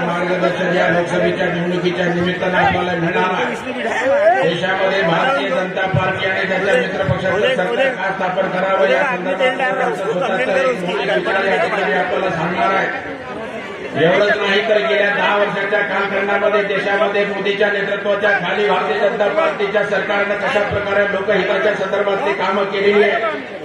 मार्गदर्शन या लोकसभेच्या निवडणुकीच्या भारतीय जनता पार्टी आणि सरकार का स्थापन करावं या संदर्भात स्वतःचं एक या आपल्याला सांगणार आहे भारतीय जनता पार्टीच्या सरकारनं कशा प्रकारे लोकहिताच्या संदर्भातली कामं केलेली आहे?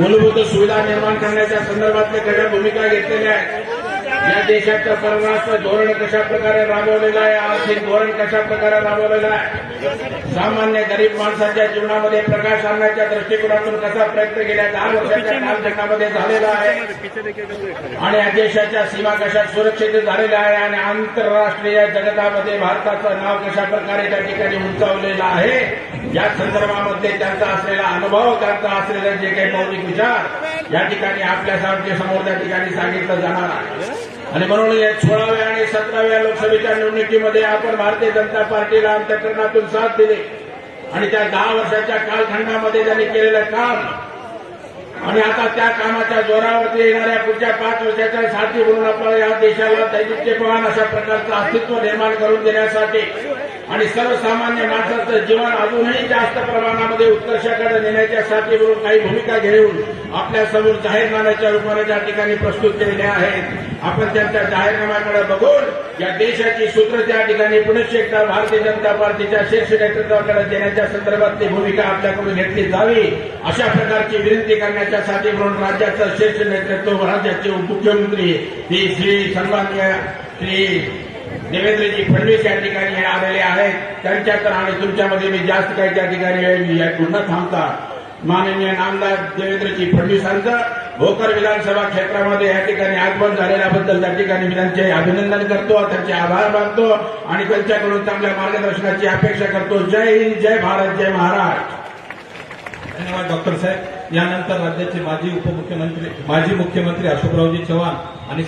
मूलभूत सुविधा निर्माण करण्याच्या संदर्भातले कशा भूमिका घेतलेल्या आहेत. या देशाचं परराष्ट्र धोरण कशा प्रकारे राबवलेलं आहे? आर्थिक धोरण कशा प्रकारे राबवलेलं आहे? सामान्य गरीब माणसाच्या जीवनामध्ये प्रकाश आणण्याच्या दृष्टिकोनातून कसा प्रयत्न गेल्या दहा वर्षाच्या कालखंडामध्ये झालेला आहे. आणि या देशाच्या सीमा कशा सुरक्षित झालेल्या आहे आणि आंतरराष्ट्रीय जगतामध्ये भारताचं नाव कशा प्रकारे त्या ठिकाणी उंचावलेलं आहे? या संदर्भामध्ये त्यांचा असलेला अनुभव त्यांचा असलेले जे काही मौलिक विचार या ठिकाणी आपल्यासमोर त्या ठिकाणी सांगितलं जाणार आहे. आणि म्हणून या सोळाव्या आणि सतराव्या लोकसभेच्या निवडणुकीमध्ये आपण भारतीय जनता पार्टीला अंतकरणातून साथ दिली. आणि त्या दहा वर्षाच्या कालखंडामध्ये त्यांनी केलेलं काम आणि आता त्या कामाच्या जोरावरती येणाऱ्या पुढच्या पाच वर्षाच्या साथी म्हणून आपल्याला या देशाला दैनित्यपवान अशा प्रकारचं अस्तित्व निर्माण करून देण्यासाठी आणि सर्वसामान्य माणसाचं जीवन अजूनही जास्त प्रमाणामध्ये उत्कर्षाकडे नेण्याच्या साठी म्हणून काही भूमिका घेऊन आपल्यासमोर जाहीरनाम्याच्या रूपाने त्या ठिकाणी प्रस्तुत केलेल्या आहेत आपण त्यांच्या जाहीरनाम्याकडे बघून या देशाची सूत्र त्या ठिकाणी पुनश्च एकदा भारतीय जनता पार्टीच्या शीर्ष नेतृत्वाकडे देण्याच्या संदर्भातली भूमिका आपल्याकडून घेतली जावी अशा प्रकारची विनंती करण्याच्या साठी म्हणून राज्याचं शीर्ष नेतृत्व राज्याचे उपमुख्यमंत्री श्री श्री सन्मान्य श्री देवेंद्रजी फडणवीस या ठिकाणी हे आलेले आहेत. त्यांच्याकडे आणि तुमच्यामध्ये मी जास्त काही त्या ठिकाणी या पुन्हा थांबता. माननीय नामदार देवेंद्रजी फडणवीसांचं भोकर विधानसभा क्षेत्रामध्ये या ठिकाणी आगमन झालेल्याबद्दल त्या ठिकाणी मी त्यांचे अभिनंदन करतो त्यांचे आभार मानतो आणि त्यांच्याकडून चांगल्या मार्गदर्शनाची अपेक्षा करतो. जय हिंद जय भारत जय महाराष्ट्र. धन्यवाद डॉक्टर साहेब. यानंतर राज्याचे माजी उपमुख्यमंत्री माजी मुख्यमंत्री अशोकरावजी चव्हाण आणि